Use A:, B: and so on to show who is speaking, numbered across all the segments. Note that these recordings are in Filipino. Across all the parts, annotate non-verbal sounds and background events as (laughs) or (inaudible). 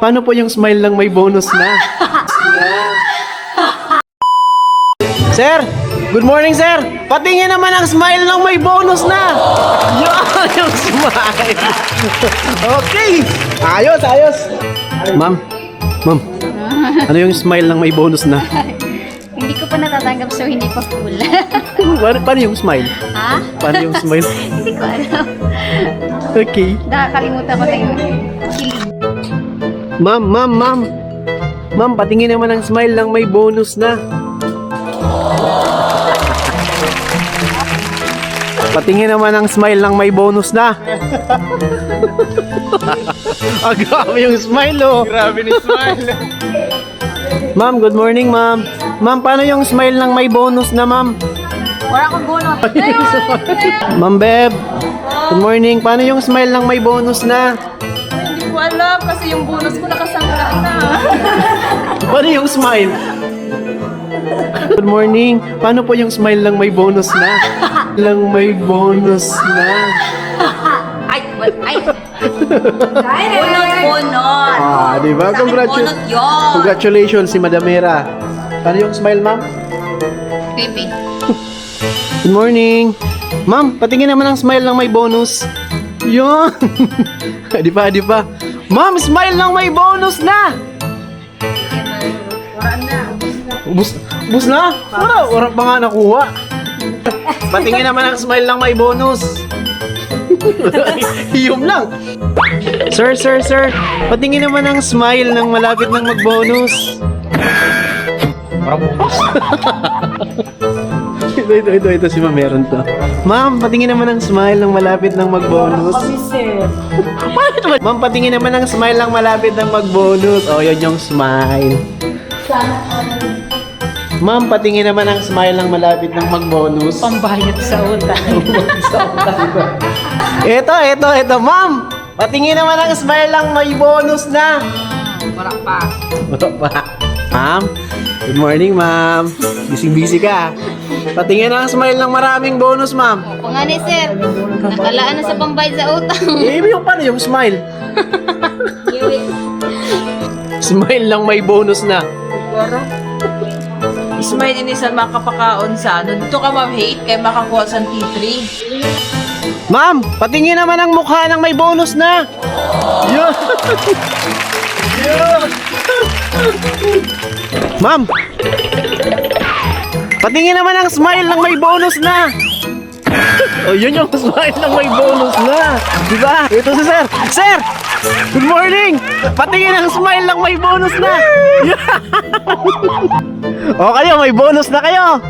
A: Paano po yung smile lang may bonus na? (laughs) sir, good morning sir. Patingin naman ang smile lang may bonus na. Yan yung smile. (laughs) okay. Ayos, ayos. Ma'am, ma'am. Ano yung smile lang may bonus na? (laughs)
B: Hindi ko pa natatanggap so hindi pa full.
A: Paano, paano yung smile?
B: ha?
A: Paano yung smile?
B: hindi ko alam.
A: Okay.
B: Nakakalimutan ko na yun. Kilig.
A: Ma'am, ma'am, ma'am. Ma'am, patingin naman ang smile lang may bonus na. Patingin naman ang smile lang may bonus na. (laughs) ah, grabe yung smile, oh.
C: Grabe ni Smile.
A: Ma'am, good morning, ma'am. Ma'am, paano yung smile lang may bonus na, ma'am?
B: Wala akong bonus. (laughs)
A: Ma'am Beb, good morning. Paano yung smile lang may bonus na?
D: Alam kasi yung bonus ko nakasangla na.
A: Paano (laughs) yung smile? Good morning. Paano po yung smile lang may bonus na? lang may bonus na. (laughs)
D: Ay, what? Ay. Bonus, bonus.
A: Ah, di ba?
D: Sa akin,
A: Congratu-
D: bonus yun.
A: Congratulations si Madam Mera. Paano yung smile, ma'am?
B: Baby.
A: Good morning. Ma'am, patingin naman ang smile lang may bonus. Yun. (laughs) di ba, di ba? Ma'am, smile lang may bonus na. Ubus, ubus na? Wala, wala pa nga nakuha. Patingin naman ang smile lang may bonus. (laughs) Hiyom lang. Sir, sir, sir. Patingin naman ang smile ng malapit ng mag-bonus. (laughs) ito, ito, ito, ito, si Ma'am meron to. Ma'am, patingin naman ang smile ng malapit ng mag-bonus. Bakit naman? Ma'am, patingin naman ang smile ng malapit ng mag-bonus. Oh, yun yung smile. Ma'am, patingin naman ang smile ng malapit ng mag-bonus.
D: Pambayad sa utang.
A: Ito, ito, ito, ma'am. Patingin naman ang smile lang may bonus na.
D: Wala pa.
A: Wala pa. Ma'am, good morning, ma'am. Busy-busy ka. Patingin ang smile ng maraming bonus, ma'am.
B: O nga ni sir. Nakalaan na sa pambayad sa utang. (laughs)
A: Eh, yung paano yung smile? (laughs) Smile lang may bonus na.
D: Ismail ini sa makapakaon sa ano. Dito ka ma'am hate kay makakuha sa T3.
A: Ma'am, patingin naman ang mukha ng may bonus na. Yun. (laughs) Yun. Ma'am, patingin naman ang smile ng may bonus na. (laughs) oh, yun yung smile ng may bonus na. Di ba? Ito si Sir. Sir! Good morning! Patingin ang smile ng may bonus na. (laughs) (laughs) o kayo, may bonus na kayo.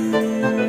A: Música